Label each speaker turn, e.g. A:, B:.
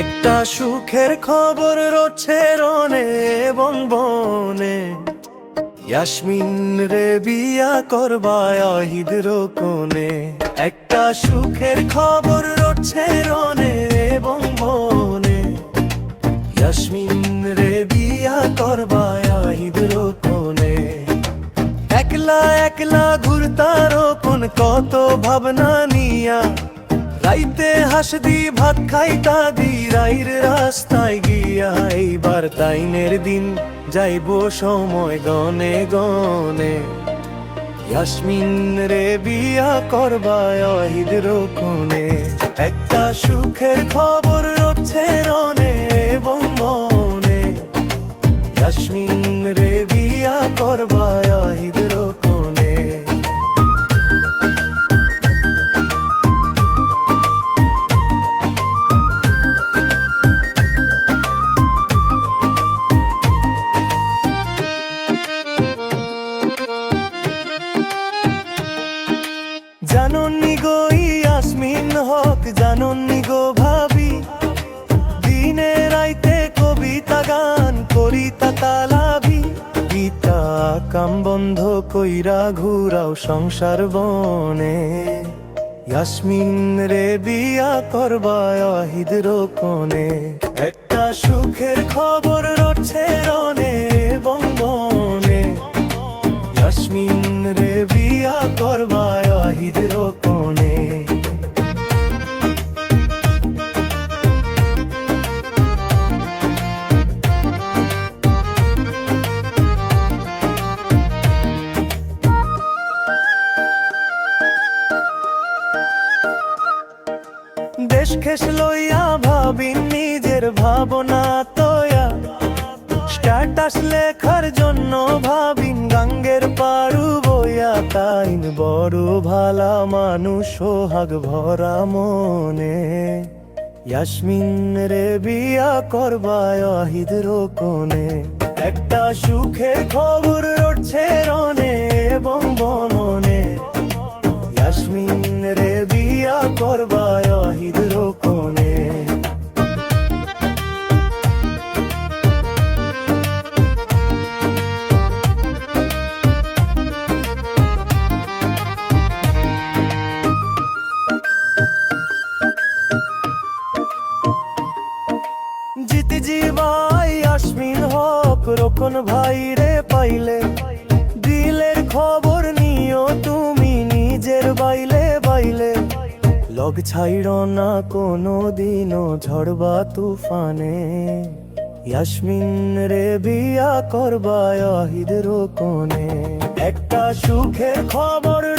A: একটা সুখের খবর রচ্ছে রনে এবং বনে। ইয়াসমিন রে বিয়া করবায় অহিদ কোনে একটা সুখের খবর রচ্ছে রনে এবং বনে। ইয়াসমিন রে বিয়া করবায় অহিদ কোনে একলা একলা ঘুরতার কোন কত ভাবনা নিয়া রাইতে হাসদি, ভাত খাইতা দি রাইর রাস্তায় গিয়া এইবার তাইনের দিন যাইব সময় গনে গনে। ইয়াসমিন রে বিয়া করবায় অহিদ কোনে একটা সুখের খবর রচ্ছে রনে এবং মনে। ইয়াসমিন রে বিয়া করবায় গো ভাবি, দিনে রাইতে কবিতা গান করিতা তালাবি গীতা কাম বন্ধ কইরা ঘুরাও সংসার বনে। ইয়াসমিন রে বিয়া করবায় অহিদ কোনে একটা সুখের খবর রচ্ছে রনে এবং দেশ খেস লইয়া ভাবি নিজের ভাবনা তোয়া। স্ট্যাটাস লেখার জন্য ভাবিন গাঙ্গের পারু বইয়া। তাইন বড় ভালা মানুষ সোহাগ ভরা মনে। ইয়াসমিন রে বিয়া করবায় অহিদ কোনে একটা সুখের খবর রটছে রনে এবং বমনে ইয়াসমিন রে বিয়া করবায় অহিদ রকন ভাই রে পাইলে, দিলের খবর নিও তুমি নিজের বাইলে বাইলে। লগ ছাইড় না কোনো দিনও ঝড়বা তুফানে। ইয়াসমিন রে বিয়া করবায় অহিদ কোনে একটা সুখের খবর